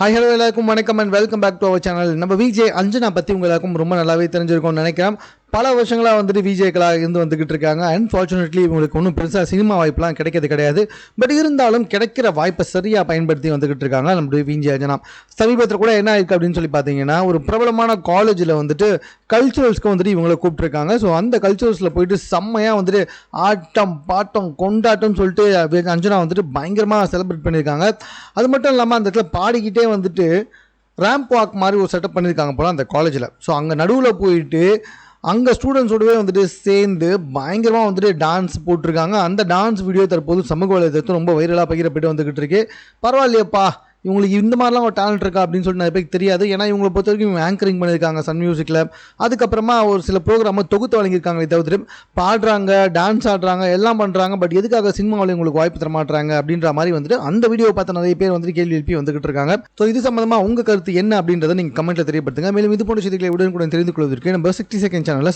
Hi hello எல்லாருக்கும் வணக்கம் and welcome back to our channel நம்ம விஜய் அஞ்சனா பற்றி உங்களுக்கும் எல்லாருக்கும் ரொம்ப நல்லாவே தெரிஞ்சிருக்கோம்னு நினைக்கிறேன். பல வருஷங்களாக வந்துட்டு விஜய்களாக இருந்து வந்துக்கிட்டு இருக்காங்க. அன்ஃபார்ச்சுனேட்லி இவங்களுக்கு ஒன்றும் பெருசாக சினிமா வாய்ப்புலாம் கிடைக்கிறது கிடையாது. பட் இருந்தாலும் கிடைக்கிற வாய்ப்பை சரியாக பயன்படுத்தி வந்துக்கிட்டு இருக்காங்க நம்முடைய விஜய் அஞ்சனா சமீபத்தில் கூட என்ன ஆயிருக்கு அப்படின்னு சொல்லி பார்த்தீங்கன்னா ஒரு பிரபலமான காலேஜில் வந்துட்டு கல்ச்சுரல்ஸ்க்கு வந்துட்டு இவங்களை கூப்பிட்ருக்காங்க ஸோ அந்த கல்ச்சுரல்ஸில் போயிட்டு செம்மையாக வந்துட்டு ஆட்டம் பாட்டம் கொண்டாட்டம்னு சொல்லிட்டு அஞ்சனா வந்துட்டு பயங்கரமாக செலிப்ரேட் பண்ணியிருக்காங்க. அது மட்டும் இல்லாமல் அந்த இடத்துல பாடிக்கிட்டே வந்துட்டு ரேம்ப் வாக் மாதிரி ஒரு செட்டப் பண்ணியிருக்காங்க போல அந்த காலேஜில் ஸோ அங்கே நடுவில் போயிட்டு அங்கே ஸ்டூடெண்ட்ஸோடவே வந்துட்டு சேர்ந்து பயங்கரமாக வந்துட்டு டான்ஸ் போட்டிருக்காங்க. அந்த டான்ஸ் வீடியோ தற்போது சமூக வலைதளத்தில் ரொம்ப வைரலாக பகிரப்பட்டு வந்துக்கிட்டு இருக்கு. பரவாயில்லையப்பா. இவங்களுக்கு இந்த மாதிரிலாம் ஒரு டேலண்ட் இருக்கா அப்படின்னு சொல்லிட்டு நிறைய பேருக்கு தெரியாது. ஏன்னா இவங்களை பொறுத்த வரைக்கும் இவங்க ஆங்கரிங் பண்ணியிருக்காங்க சன் மியூசிக்கில் அதுக்கப்புறமா ஒரு சில ப்ரோக்ராமை தொகுத்து வழங்கியிருக்காங்களே தவிர்த்து பாடுறாங்க டான்ஸ் ஆடுறாங்க எல்லாம் பண்ணுறாங்க பட் எதுக்காக சினிமாவில் உங்களுக்கு வாய்ப்பு தர மாட்டாங்க அப்படின்ற மாதிரி வந்துட்டு அந்த வீடியோ பார்த்த நிறைய பேர் வந்துட்டு கேள்வி எழுப்பி வந்துகிட்டு இருக்காங்க. ஸோ இது சம்மந்தமாக உங்கள் கருத்து என்ன அப்படின்றத நீங்கள் கமெண்ட்டில் தெரியப்படுத்துங்க. மேலும் இது போன்ற செய்திகளை உடனுக்குடன் தெரிந்து கொள்வதற்கு நம்ம சிக்ஸ்டி செகண்ட் சேனலில்